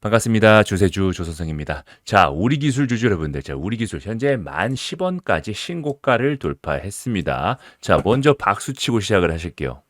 반갑습니다. 주세주 조선성입니다. 자, 우리 기술 주주 여러분들, 자, 우리 기술 현재 만 10원까지 신고가를 돌파했습니다. 자, 먼저 박수 치고 시작을 하실게요.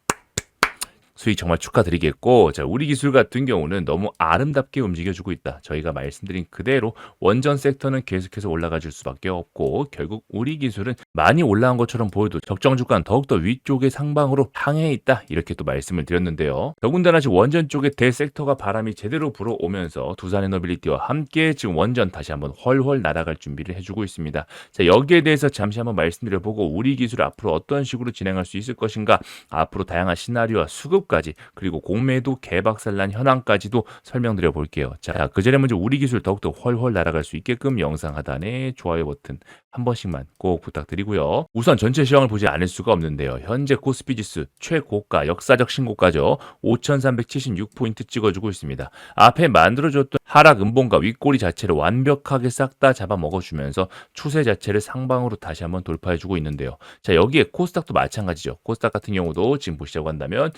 수익 정말 축하드리겠고, 자, 우리 기술 같은 경우는 너무 아름답게 움직여주고 있다. 저희가 말씀드린 그대로 원전 섹터는 계속해서 올라가 줄 수밖에 없고, 결국 우리 기술은 많이 올라온 것처럼 보여도 적정 주가는 더욱더 위쪽의 상방으로 향해 있다. 이렇게 또 말씀을 드렸는데요. 더군다나 지금 원전 쪽에 대섹터가 바람이 제대로 불어오면서 두산 에너빌리티와 함께 지금 원전 다시 한번 훨훨 날아갈 준비를 해주고 있습니다. 자, 여기에 대해서 잠시 한번 말씀드려보고 우리 기술 앞으로 어떤 식으로 진행할 수 있을 것인가, 앞으로 다양한 시나리오와 수급 까지 그리고 공매도 개박살난 현황까지도 설명드려 볼게요. 자, 그 전에 먼저 우리 기술 더욱더 훨훨 날아갈 수 있게끔 영상 하단에 좋아요 버튼 한 번씩만 꼭 부탁드리고요. 우선 전체 시황을 보지 않을 수가 없는데요. 현재 코스피 지수 최고가 역사적 신고가죠. 5,376포인트 찍어주고 있습니다. 앞에 만들어줬던 하락 음봉과 윗꼬리 자체를 완벽하게 싹 다 잡아먹어주면서 추세 자체를 상방으로 다시 한번 돌파해주고 있는데요. 자 여기에 코스닥도 마찬가지죠. 코스닥 같은 경우도 지금 보시자고 한다면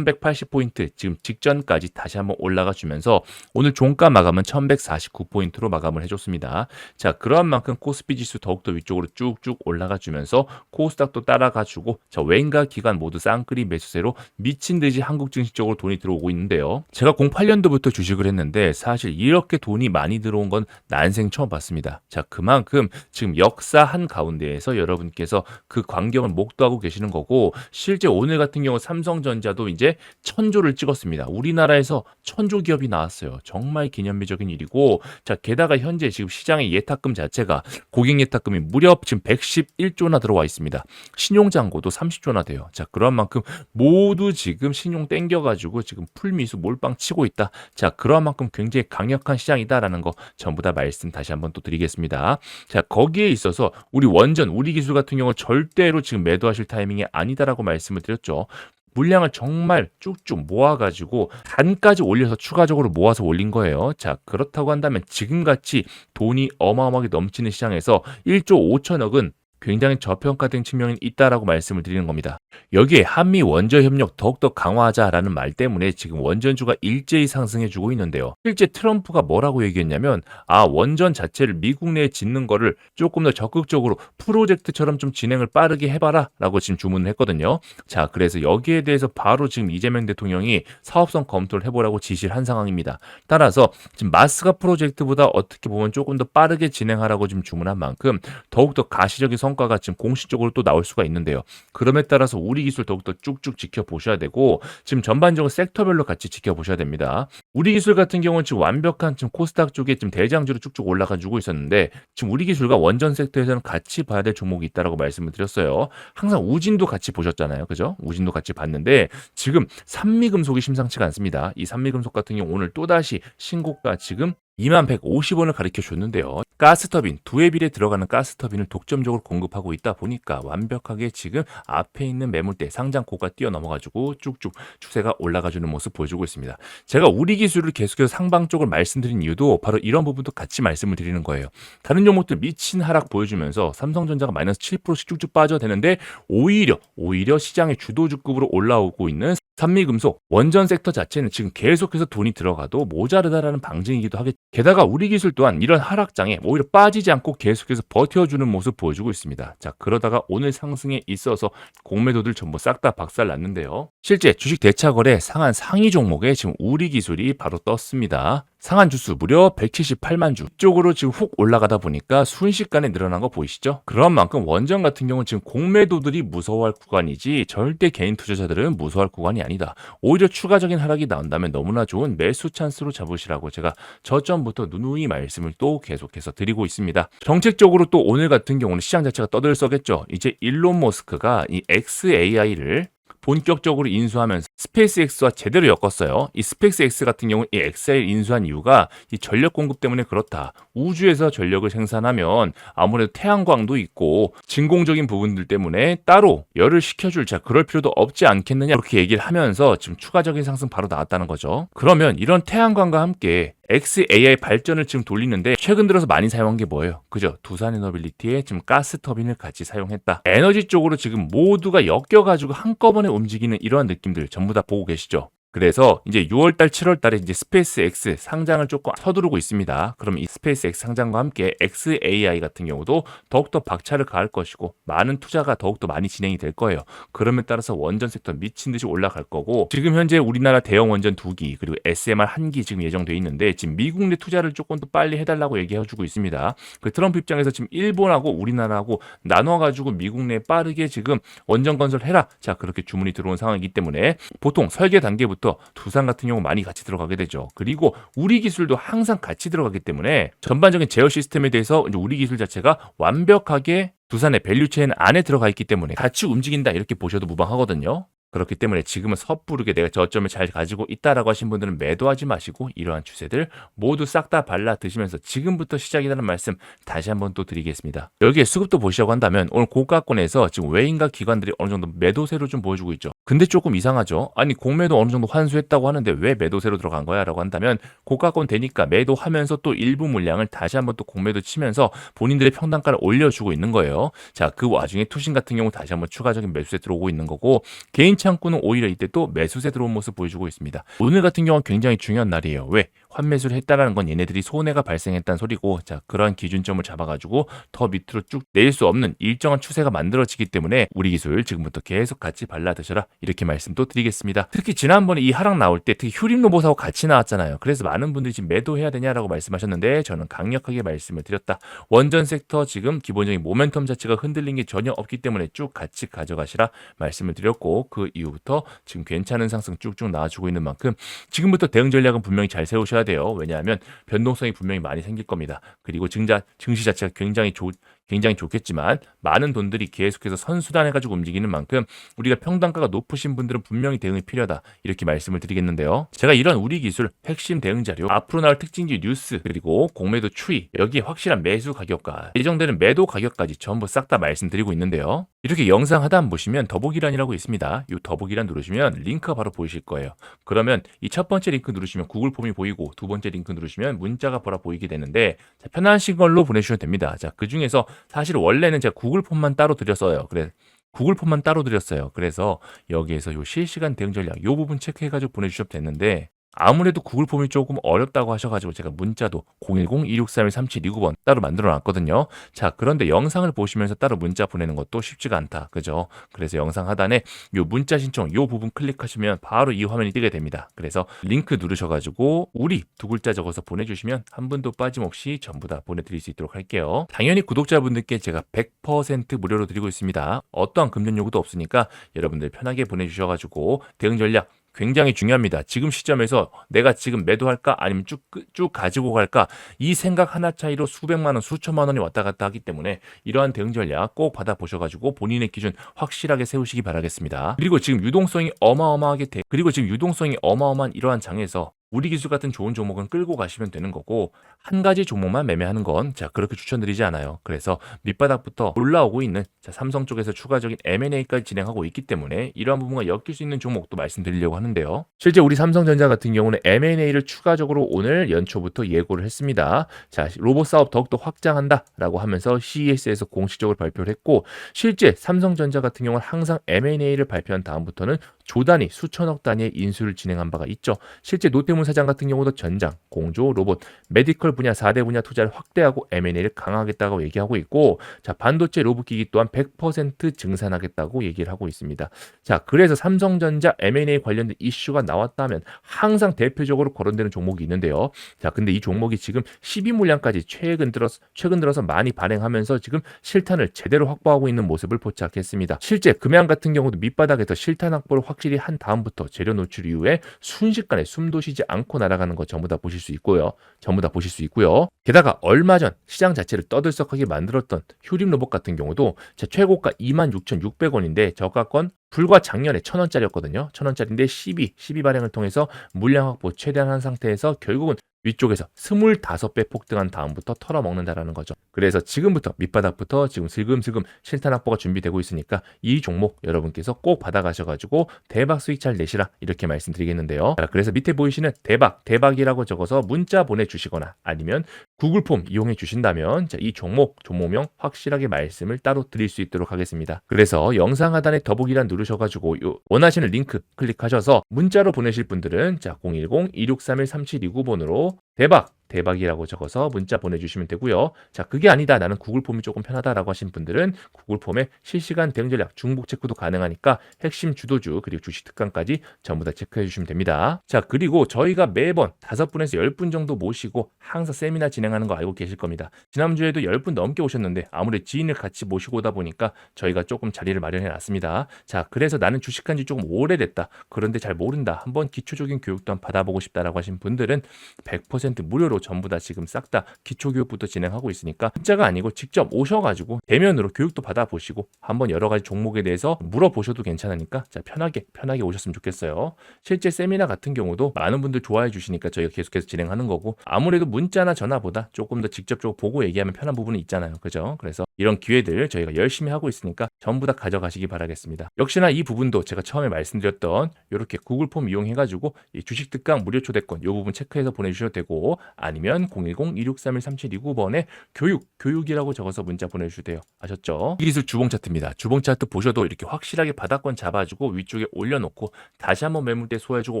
1180포인트 지금 직전까지 다시 한번 올라가 주면서 오늘 종가 마감은 1149포인트로 마감을 해줬습니다. 자 그러한 만큼 코스피 지수 더욱더 위쪽으로 쭉쭉 올라가 주면서 코스닥도 따라가 주고 자 웬가 기관 모두 쌍끌이 매수세로 미친 듯이 한국 증시 쪽으로 돈이 들어오고 있는데요. 제가 08년도부터 주식을 했는데 사실 이렇게 돈이 많이 들어온 건 난생 처음 봤습니다. 자, 그만큼 지금 역사 한 가운데에서 여러분께서 그 광경을 목도하고 계시는 거고 실제 오늘 같은 경우 삼성전자도 이제 천조를 찍었습니다. 우리나라에서 천조 기업이 나왔어요. 정말 기념비적인 일이고 자, 게다가 현재 지금 시장의 예탁금 자체가 고객 예탁금이 무려 지금 111조나 들어와 있습니다. 신용잔고도 30조나 돼요. 자, 그런 만큼 모두 지금 신용 땡겨가지고 지금 풀미수 몰빵 치고 있다. 자, 그런 만큼 굉장히 강력한 시장이다라는 거 전부 다 말씀 다시 한번 또 드리겠습니다. 자, 거기에 있어서 우리 원전, 우리 기술 같은 경우 절대로 지금 매도하실 타이밍이 아니다라고 말씀을 드렸죠. 물량을 정말 쭉쭉 모아가지고 단까지 올려서 추가적으로 모아서 올린 거예요. 자, 그렇다고 한다면 지금같이 돈이 어마어마하게 넘치는 시장에서 1조 5천억은 굉장히 저평가된 측면이 있다라고 말씀을 드리는 겁니다. 여기에 한미 원전 협력 더욱더 강화하자라는 말 때문에 지금 원전주가 일제히 상승해주고 있는데요. 실제 트럼프가 뭐라고 얘기했냐면 아 원전 자체를 미국 내에 짓는 거를 조금 더 적극적으로 프로젝트처럼 좀 진행을 빠르게 해봐라라고 지금 주문을 했거든요. 자 그래서 여기에 대해서 바로 지금 이재명 대통령이 사업성 검토를 해보라고 지시를 한 상황입니다. 따라서 지금 마스가 프로젝트보다 어떻게 보면 조금 더 빠르게 진행하라고 지금 주문한 만큼 더욱더 가시적인 성 성과가 지금 공식적으로 또 나올 수가 있는데요. 그럼에 따라서 우리 기술 더욱더 쭉쭉 지켜보셔야 되고 지금 전반적으로 섹터별로 같이 지켜보셔야 됩니다. 우리 기술 같은 경우는 지금 완벽한 지금 코스닥 쪽에 지금 대장주로 쭉쭉 올라가 주고 있었는데 지금 우리 기술과 원전 섹터에서는 같이 봐야 될 종목이 있다라고 말씀을 드렸어요. 항상 우진도 같이 보셨잖아요. 그죠? 우진도 같이 봤는데 지금 산미금속이 심상치가 않습니다. 이 산미금속 같은 경우 오늘 또다시 신고가 지금 2만 150원을 가리켜 줬는데요. 가스터빈, 비례 들어가는 가스터빈을 독점적으로 공급하고 있다 보니까 완벽하게 지금 앞에 있는 매물대 상장 고가 뛰어넘어가지고 쭉쭉 추세가 올라가주는 모습 보여주고 있습니다. 제가 우리 기술을 계속해서 상방 쪽을 말씀드린 이유도 바로 이런 부분도 같이 말씀을 드리는 거예요. 다른 종목들 미친 하락 보여주면서 삼성전자가 마이너스 7%씩 쭉쭉 빠져되는데 오히려 오히려 시장의 주도주급으로 올라오고 있는 산미금속 원전 섹터 자체는 지금 계속해서 돈이 들어가도 모자르다라는 방증이기도 하겠죠. 게다가 우리 기술 또한 이런 하락장에 오히려 빠지지 않고 계속해서 버텨주는 모습 보여주고 있습니다. 자 그러다가 오늘 상승에 있어서 공매도들 전부 싹 다 박살 났는데요. 실제 주식 대차거래 상한 상위 종목에 지금 우리 기술이 바로 떴습니다. 상한 주수 무려 178만 주 쪽으로 지금 훅 올라가다 보니까 순식간에 늘어난 거 보이시죠? 그런 만큼 원전 같은 경우는 지금 공매도들이 무서워할 구간이지 절대 개인 투자자들은 무서워할 구간이 아니다. 오히려 추가적인 하락이 나온다면 너무나 좋은 매수 찬스로 잡으시라고 제가 저점부터 누누이 말씀을 또 계속해서 드리고 있습니다. 정책적으로 또 오늘 같은 경우는 시장 자체가 떠들썩했죠. 이제 일론 머스크가 이 XAI를 본격적으로 인수하면서 스페이스X와 제대로 엮었어요. 이 스페이스X 같은 경우 이 엑셀 인수한 이유가 이 전력 공급 때문에 그렇다. 우주에서 전력을 생산하면 아무래도 태양광도 있고 진공적인 부분들 때문에 따로 열을 식혀줄 자 그럴 필요도 없지 않겠느냐 이렇게 얘기를 하면서 지금 추가적인 상승 바로 나왔다는 거죠. 그러면 이런 태양광과 함께 XAI 발전을 지금 돌리는데 최근 들어서 많이 사용한 게 뭐예요? 그죠? 두산 에너빌리티에 지금 가스 터빈을 같이 사용했다. 에너지 쪽으로 지금 모두가 엮여가지고 한꺼번에 움직이는 이러한 느낌들 전부 다 보고 계시죠? 그래서 이제 6월달, 7월달에 이제 스페이스 X 상장을 조금 서두르고 있습니다. 그럼 이 스페이스 X 상장과 함께 XAI 같은 경우도 더욱더 박차를 가할 것이고 많은 투자가 더욱더 많이 진행이 될 거예요. 그럼에 따라서 원전 섹터 미친 듯이 올라갈 거고 지금 현재 우리나라 대형 원전 2기 그리고 SMR 1기 지금 예정돼 있는데 지금 미국 내 투자를 조금 더 빨리 해달라고 얘기해주고 있습니다. 그 트럼프 입장에서 지금 일본하고 우리나라하고 나눠가지고 미국 내 빠르게 지금 원전 건설해라. 자 그렇게 주문이 들어온 상황이기 때문에 보통 설계 단계부터 두산 같은 경우 많이 같이 들어가게 되죠. 그리고 우리 기술도 항상 같이 들어가기 때문에 전반적인 제어 시스템에 대해서 우리 기술 자체가 완벽하게 두산의 밸류체인 안에 들어가 있기 때문에 같이 움직인다 이렇게 보셔도 무방하거든요. 그렇기 때문에 지금은 섣부르게 내가 저점을 잘 가지고 있다라고 하신 분들은 매도하지 마시고 이러한 추세들 모두 싹 다 발라 드시면서 지금부터 시작이라는 말씀 다시 한번 또 드리겠습니다. 여기에 수급도 보시려고 한다면 오늘 고가권에서 지금 외인과 기관들이 어느 정도 매도세로 좀 보여주고 있죠. 근데 조금 이상하죠. 아니 공매도 어느 정도 환수했다고 하는데 왜 매도세로 들어간 거야? 라고 한다면 고가권 되니까 매도하면서 또 일부 물량을 다시 한번 또 공매도 치면서 본인들의 평단가를 올려주고 있는 거예요. 자, 그 와중에 투신 같은 경우 다시 한번 추가적인 매수세 들어오고 있는 거고 개인 창구는 오히려 이때 또 매수세 들어온 모습 보여주고 있습니다. 오늘 같은 경우는 굉장히 중요한 날이에요. 왜? 환매수를 했다라는 건 얘네들이 손해가 발생했다는 소리고 자 그러한 기준점을 잡아가지고 더 밑으로 쭉 내릴 수 없는 일정한 추세가 만들어지기 때문에 우리 기술 지금부터 계속 같이 발라 드셔라 이렇게 말씀도 드리겠습니다. 특히 지난번에 이 하락 나올 때 특히 휴림 로봇하고 같이 나왔잖아요. 그래서 많은 분들이 지금 매도해야 되냐라고 말씀하셨는데 저는 강력하게 말씀을 드렸다. 원전 섹터 지금 기본적인 모멘텀 자체가 흔들린 게 전혀 없기 때문에 쭉 같이 가져가시라 말씀을 드렸고 그 이후부터 지금 괜찮은 상승 쭉쭉 나와주고 있는 만큼 지금부터 대응 전략은 분명히 잘 세우셔야 돼요. 왜냐하면 변동성이 분명히 많이 생길 겁니다. 그리고 증자 증시 자체가 굉장히 좋 굉장히 좋겠지만 많은 돈들이 계속해서 선수단 해가지고 움직이는 만큼 우리가 평단가가 높으신 분들은 분명히 대응이 필요하다 이렇게 말씀을 드리겠는데요. 제가 이런 우리 기술 핵심 대응 자료 앞으로 나올 특징지 뉴스 그리고 공매도 추이 여기에 확실한 매수 가격과 예정되는 매도 가격까지 전부 싹 다 말씀드리고 있는데요. 이렇게 영상 하단 보시면 더보기란이라고 있습니다. 이 더보기란 누르시면 링크가 바로 보이실 거예요. 그러면 이 첫 번째 링크 누르시면 구글 폼이 보이고 두 번째 링크 누르시면 문자가 바로 보이게 되는데 자, 편하신 걸로 보내주시면 됩니다. 자, 그 중에서 사실 원래는 제가 구글 폼만 따로 드렸어요. 그래 구글 폼만 따로 드렸어요. 그래서 여기에서 요 실시간 대응 전략 요 부분 체크해가지고 보내주셔도 됐는데 아무래도 구글 폼이 조금 어렵다고 하셔가지고 제가 문자도 010-2631-3729번 따로 만들어 놨거든요. 자, 그런데 영상을 보시면서 따로 문자 보내는 것도 쉽지가 않다. 그죠? 그래서 영상 하단에 요 문자 신청 요 부분 클릭하시면 바로 이 화면이 뜨게 됩니다. 그래서 링크 누르셔가지고 우리 두 글자 적어서 보내주시면 한 분도 빠짐없이 전부 다 보내드릴 수 있도록 할게요. 당연히 구독자분들께 제가 100% 무료로 드리고 있습니다. 어떠한 금전 요구도 없으니까 여러분들 편하게 보내주셔가지고 대응 전략 굉장히 중요합니다. 지금 시점에서 내가 지금 매도할까 아니면 쭉, 쭉 가지고 갈까 이 생각 하나 차이로 수백만 원, 수천만 원이 왔다 갔다 하기 때문에 이러한 대응 전략 꼭 받아보셔가지고 본인의 기준 확실하게 세우시기 바라겠습니다. 그리고 지금 유동성이 어마어마하게 돼. 그리고 지금 유동성이 어마어마한 이러한 장에서 우리 기술 같은 좋은 종목은 끌고 가시면 되는 거고 한 가지 종목만 매매하는 건 자 그렇게 추천드리지 않아요. 그래서 밑바닥부터 올라오고 있는 자 삼성 쪽에서 추가적인 M&A까지 진행하고 있기 때문에 이러한 부분과 엮일 수 있는 종목도 말씀드리려고 하는데요. 실제 우리 삼성전자 같은 경우는 M&A를 추가적으로 오늘 연초부터 예고를 했습니다. 자 로봇 사업 더욱더 확장한다라고 하면서 CES에서 공식적으로 발표를 했고 실제 삼성전자 같은 경우는 항상 M&A를 발표한 다음부터는 조단위 수천억 단위의 인수를 진행한 바가 있죠. 실제 노태문 사장 같은 경우도 전장, 공조, 로봇, 메디컬 분야 4대 분야 투자를 확대하고 M&A를 강화하겠다고 얘기하고 있고 자 반도체 로봇 기기 또한 100% 증산하겠다고 얘기를 하고 있습니다. 자 그래서 삼성전자 M&A 관련된 이슈가 나왔다면 항상 대표적으로 거론되는 종목이 있는데요. 자 근데 이 종목이 지금 12물량까지 최근 들어서 최근 들어서 많이 발행하면서 지금 실탄을 제대로 확보하고 있는 모습을 포착했습니다. 실제 금양 같은 경우도 밑바닥에서 실탄 확보를 확 실히 한 다음부터 재료 노출 이후에 순식간에 숨도 쉬지 않고 날아가는 거 전부 다 보실 수 있고요. 전부 다 보실 수 있고요. 게다가 얼마 전 시장 자체를 떠들썩하게 만들었던 휴림 로봇 같은 경우도 제 최고가 26,600원인데 저가권 불과 작년에 천 원짜리였거든요. 천 원짜리인데 12, 12 발행을 통해서 물량 확보 최대한 한 상태에서 결국은 위쪽에서 25배 폭등한 다음부터 털어먹는다라는 거죠. 그래서 지금부터 밑바닥부터 지금 슬금슬금 실탄 확보가 준비되고 있으니까 이 종목 여러분께서 꼭 받아가셔가지고 대박 수익 잘 내시라 이렇게 말씀드리겠는데요. 자, 그래서 밑에 보이시는 대박, 대박이라고 적어서 문자 보내주시거나 아니면 구글 폼 이용해 주신다면 자, 이 종목, 종목명 확실하게 말씀을 따로 드릴 수 있도록 하겠습니다. 그래서 영상 하단에 더보기란 누르셔가지고 요 원하시는 링크 클릭하셔서 문자로 보내실 분들은 자 010-2631-3729번으로 people 대박 대박이라고 적어서 문자 보내주시면 되고요. 자 그게 아니다 나는 구글 폼이 조금 편하다라고 하신 분들은 구글 폼에 실시간 대응 전략 중복 체크도 가능하니까 핵심 주도주 그리고 주식 특강까지 전부 다 체크해 주시면 됩니다. 자 그리고 저희가 매번 다섯 분에서 열 분 정도 모시고 항상 세미나 진행하는 거 알고 계실 겁니다. 지난주에도 열 분 넘게 오셨는데 아무래도 지인을 같이 모시고 오다 보니까 저희가 조금 자리를 마련해 놨습니다. 자 그래서 나는 주식한 지 조금 오래됐다. 그런데 잘 모른다. 한번 기초적인 교육도 한번 받아보고 싶다라고 하신 분들은 100% 무료로 전부 다 지금 싹 다 기초교육부터 진행하고 있으니까 문자가 아니고 직접 오셔가지고 대면으로 교육도 받아보시고 한번 여러 가지 종목에 대해서 물어보셔도 괜찮으니까 자 편하게 편하게 오셨으면 좋겠어요. 실제 세미나 같은 경우도 많은 분들 좋아해 주시니까 저희가 계속해서 진행하는 거고 아무래도 문자나 전화보다 조금 더 직접적으로 보고 얘기하면 편한 부분이 있잖아요. 그죠? 그래서 이런 기회들 저희가 열심히 하고 있으니까 전부 다 가져가시기 바라겠습니다. 역시나 이 부분도 제가 처음에 말씀드렸던 이렇게 구글 폼 이용해가지고 이 주식 특강 무료 초대권 이 부분 체크해서 보내주셔도 되고 아니면 010-2631-3729번에 교육, 교육이라고 적어서 문자 보내주셔도 돼요. 아셨죠? 이 기술 주봉 차트입니다. 주봉 차트 보셔도 이렇게 확실하게 바닥권 잡아주고 위쪽에 올려놓고 다시 한번 매물대 소화해주고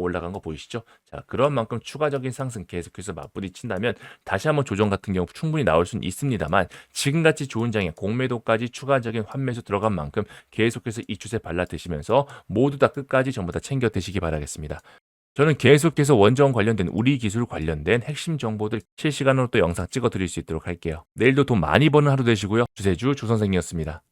올라간 거 보이시죠? 자, 그런 만큼 추가적인 상승 계속해서 맞부딪힌다면 다시 한번 조정 같은 경우 충분히 나올 수는 있습니다만 지금같이 좋은 장에 공매도까지 추가적인 환매수 들어 간 만큼 계속해서 이 추세 발라 드시면서 모두 다 끝까지 전부 다 챙겨 드시기 바라겠습니다. 저는 계속해서 원전 관련된 우리 기술 관련된 핵심 정보들 실시간으로 또 영상 찍어 드릴 수 있도록 할게요. 내일도 돈 많이 버는 하루 되시고요. 주세주 조선생이었습니다.